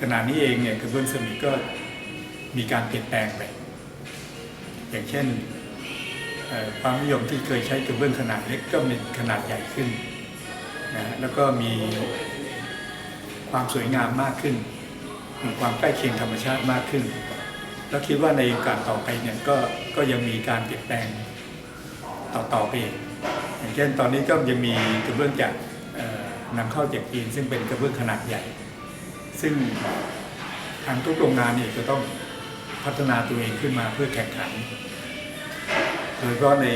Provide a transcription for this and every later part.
ขณะนี้เองเนี่ยกระเบื้องเซรามิกก็มีการเปลี่ยนแปลงไป อย่างเช่นความนิยมที่เคยใช้กระเบื้องขนาดเล็กก็มีขนาดใหญ่ขึ้นนะฮะแล้วก็มีความสวยงามมากขึ้น มีความใกล้เคียงธรรมชาติมากขึ้น แล้วคิดว่าในโอกาสต่อไปเนี่ยก็ก็ยังมีการเปลี่ยนแปลงต่อต่อไปอีกอย่างเช่นตอนนี้ก็ยังมีกระเบื้องจากเอ่อนำเข้าจากจีนซึ่งเป็นกระเบื้องขนาดใหญ่ ซึ่งทางทุกโรงงานเนี่ยจะต้องพัฒนาตัวเองขึ้นมาเพื่อแข่งขัน โดยเฉพาะใน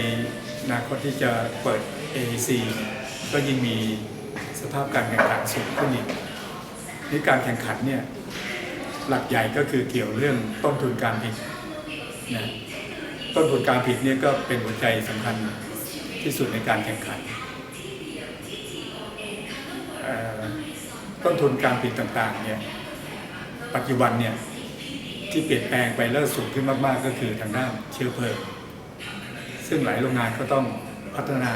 อนาคตที่จะเปิด AEC ก็ยิ่งมีสภาพการแข่งขันสูงขึ้นอีกนี่การแข่งขันเนี่ยหลักใหญ่ก็คือเกี่ยวเรื่องต้นทุนการผลิตนะต้นทุนการผลิตเนี่ยก็เป็นหัวใจสำคัญที่สุดในการแข่งขันเอ่อ ต้นทุนการผลิตต่างๆเนี่ยปัจจุบันเนี่ยที่เปลี่ยนแปลงไปแล้วสูงขึ้นมากๆ ก็คือทางด้านเชื้อเพลิง ซึ่งหลายโรงงานก็ต้องพัฒนา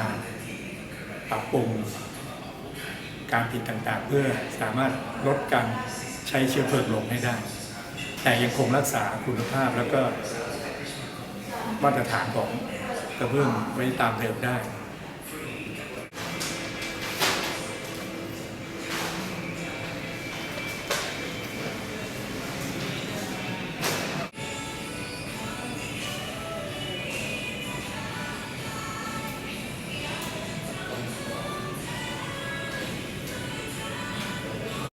ปรับปรุงการผลิตต่างๆ เพื่อสามารถลดการใช้เชื้อเพลิงลงให้ได้ แต่ยังคงรักษาคุณภาพแล้วก็มาตรฐานของกระเบื้องไว้ตามเดิมได้